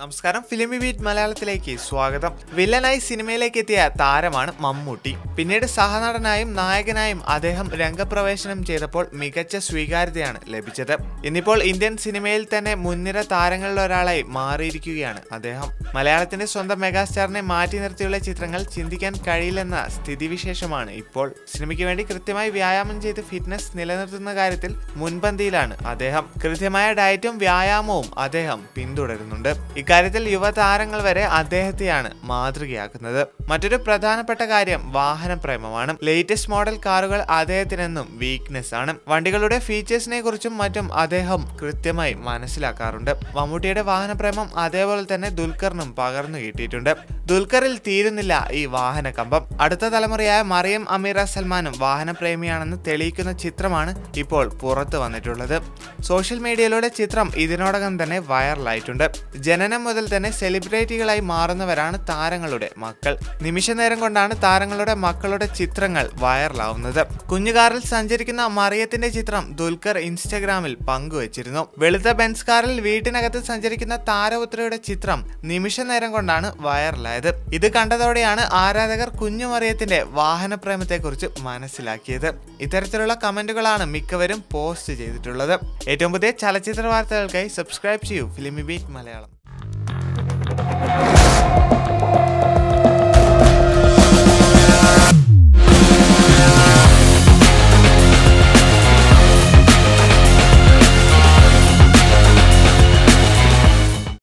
നമസ്കാരം. ഫിലിമി ബീറ്റ് മലയാളത്തിലേക്ക് സ്വാഗതം. വില്ലനായി സിനിമയിലേക്ക് എത്തിയ താരമാണ് മമ്മൂട്ടി. പിന്നീട് സഹനടനായും നായകനായും അദ്ദേഹം രംഗപ്രവേശനം ചെയ്തപ്പോൾ മികച്ച സ്വീകാര്യതയാണ് ലഭിച്ചത്. ഇന്നിപ്പോൾ ഇന്ത്യൻ സിനിമയിൽ തന്നെ മുൻനിര താരങ്ങളിൽ ഒരാളായി മാറിയിരിക്കുകയാണ് അദ്ദേഹം. മലയാളത്തിന്റെ സ്വന്തം മെഗാസ്റ്റാറിനെ മാറ്റി നിർത്തിയുള്ള ചിത്രങ്ങൾ ചിന്തിക്കാൻ കഴിയില്ലെന്ന സ്ഥിതിവിശേഷമാണ് ഇപ്പോൾ. സിനിമയ്ക്ക് വേണ്ടി കൃത്യമായി വ്യായാമം ചെയ്ത് ഫിറ്റ്നസ് നിലനിർത്തുന്ന കാര്യത്തിൽ മുൻപന്തിയിലാണ് അദ്ദേഹം. കൃത്യമായ ഡയറ്റും വ്യായാമവും അദ്ദേഹം പിന്തുടരുന്നുണ്ട്. ഇക്കാര്യത്തിൽ യുവതാരങ്ങൾ വരെ അദ്ദേഹത്തെയാണ് മാതൃകയാക്കുന്നത്. മറ്റൊരു പ്രധാനപ്പെട്ട കാര്യം വാഹന പ്രേമമാണ്. ലേറ്റസ്റ്റ് മോഡൽ കാറുകൾ അദ്ദേഹത്തിനെന്നും വീക്ക്നെസ് ആണ്. വണ്ടികളുടെ ഫീച്ചേഴ്സിനെ കുറിച്ചും മറ്റും അദ്ദേഹം കൃത്യമായി മനസ്സിലാക്കാറുണ്ട്. മമ്മൂട്ടിയുടെ വാഹന പ്രേമം അതേപോലെ തന്നെ ദുൽഖറിനും പകർന്നു കിട്ടിയിട്ടുണ്ട്. ദുൽഖറിൽ തീരുന്നില്ല ഈ വാഹന കമ്പം. അടുത്ത തലമുറയായ മറിയം അമീറ സൽമാനും വാഹനപ്രേമിയാണെന്ന് തെളിയിക്കുന്ന ചിത്രമാണ് ഇപ്പോൾ പുറത്തു വന്നിട്ടുള്ളത്. സോഷ്യൽ മീഡിയയിലൂടെ ചിത്രം ഇതിനോടകം തന്നെ വൈറലായിട്ടുണ്ട് ജനനം മുതൽ തന്നെ സെലിബ്രിറ്റികളായി മാറുന്നവരാണ് താരങ്ങളുടെ മക്കൾ. നിമിഷ നേരം കൊണ്ടാണ് താരങ്ങളുടെ മക്കളുടെ ചിത്രങ്ങൾ വൈറലാവുന്നത്. കുഞ്ഞുകാറിൽ സഞ്ചരിക്കുന്ന മറിയത്തിന്റെ ചിത്രം ദുൽഖർ ഇൻസ്റ്റഗ്രാമിൽ പങ്കുവച്ചിരുന്നു. വെളുത്ത ബെൻസ് കാറിൽ വീട്ടിനകത്ത് സഞ്ചരിക്കുന്ന താരപുത്രയുടെ ചിത്രം നിമിഷ നേരം കൊണ്ടാണ് വൈറലായത്. ഇത് കണ്ടതോടെയാണ് ആരാധകർ കുഞ്ഞു മറിയത്തിന്റെ വാഹനപ്രേമത്തെക്കുറിച്ച് മനസ്സിലാക്കിയത്. ഇത്തരത്തിലുള്ള കമന്റുകളാണ് മിക്കവരും പോസ്റ്റ് ചെയ്തിട്ടുള്ളത്. ഏറ്റവും പുതിയ ചലച്ചിത്ര വാർത്തകൾക്കായി സബ്സ്ക്രൈബ് ചെയ്യൂ. Filmibeat Malayalam. Thank you.